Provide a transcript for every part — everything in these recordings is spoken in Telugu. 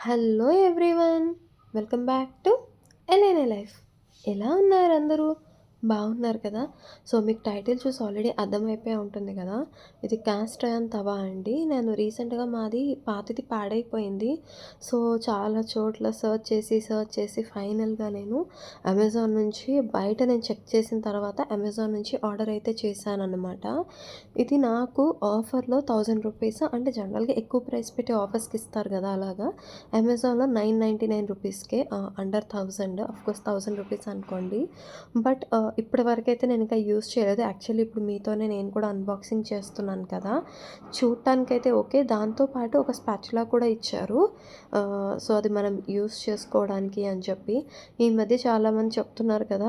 Hello everyone welcome back to LNA life. ఎలా ఉన్నారు అందరూ? బాగున్నారు కదా. సో మీకు టైటిల్ చూసి ఆల్రెడీ అర్థమైపోయి ఉంటుంది కదా. ఇది క్యాస్ట్ అండ్ తవా అండి. నేను రీసెంట్గా మాది పాతది పాడైపోయింది. సో చాలా చోట్ల సర్చ్ చేసి సర్చ్ చేసి ఫైనల్గా నేను అమెజాన్ నుంచి బయట నేను చెక్ చేసిన తర్వాత అమెజాన్ నుంచి ఆర్డర్ అయితే చేశాను అనమాట ఇది నాకు ఆఫర్లో థౌజండ్ రూపీస్ అంటే జనరల్గా ఎక్కువ ప్రైస్ పెట్టి ఆఫర్స్కి ఇస్తారు కదా అలాగా. అమెజాన్లో నైన్ నైంటీ నైన్ రూపీస్కే under thousand course thousand rupees అనుకోండి. బట్ ఇప్పటి వరకైతే నేను ఇంకా యూస్ చేయలేదు. యాక్చువల్లీ ఇప్పుడు మీతోనే నేను కూడా అన్బాక్సింగ్ చేస్తున్నాను కదా. చూడటానికైతే ఓకే. దాంతోపాటు ఒక స్పాచులా కూడా ఇచ్చారు. సో అది మనం యూస్ చేసుకోవడానికి అని చెప్పి. ఈ మధ్య చాలామంది చెప్తున్నారు కదా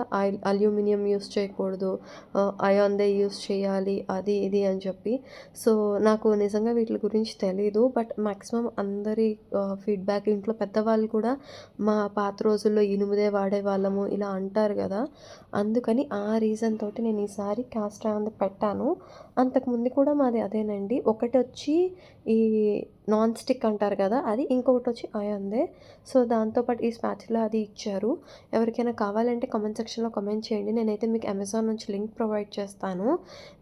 అల్యూమినియం యూస్ చేయకూడదు అయాన్దే యూస్ చేయాలి అది ఇది అని చెప్పి. సో నాకు నిజంగా వీటి గురించి తెలీదు. బట్ మ్యాక్సిమం అందరి ఫీడ్బ్యాక్ ఇంట్లో పెద్దవాళ్ళు కూడా మా పాత రోజుల్లో ఇనుముదే వాడేవాళ్ళము ఇలా అంటారు కదా. అందుకని అందుకని ఆ రీజన్ తోటి నేను ఈసారి కాస్ట్ ఐరన్ పెట్టాను. అంతకుముందు కూడా మాది అదేనండి. ఒకటి వచ్చి ఈ నాన్ స్టిక్ అంటారు కదా అది ఇంకొకటి వచ్చి అయందే. సో దాంతోపాటు ఈ స్పాచులా అది ఇచ్చారు. ఎవరికైనా కావాలంటే కామెంట్ సెక్షన్లో కామెంట్ చేయండి. నేనైతే మీకు అమెజాన్ నుంచి లింక్ ప్రొవైడ్ చేస్తాను.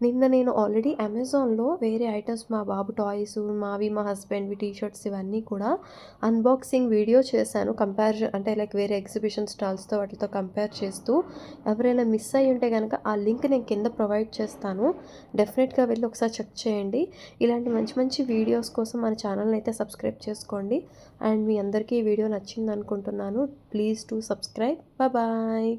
నిన్న నేను ఆల్రెడీ అమెజాన్లో వేరే ఐటమ్స్ మా బాబు టాయ్స్ మావి మా హస్బెండ్వి టీ షర్ట్స్ ఇవన్నీ కూడా అన్బాక్సింగ్ వీడియో చేశాను. కంపారిజన్ అంటే లైక్ వేరే ఎగ్జిబిషన్ స్టాల్స్తో వాటితో కంపేర్ చేస్తూ. ఎవరైనా మిస్ అయ్యి ఉంటే కనుక ఆ లింక్ నేను కింద ప్రొవైడ్ చేస్తాను. డెఫినెట్గా వెళ్ళి ఒకసారి చెక్ చేయండి. ఇలాంటి మంచి మంచి వీడియోస్ కోసం మన ఛానల్ని అయితే సబ్స్క్రైబ్ చేసుకోండి. అండ్ మీ అందరికీ ఈ వీడియో నచ్చింది అనుకుంటున్నాను ప్లీజ్ టు సబ్స్క్రైబ్. బాయ్.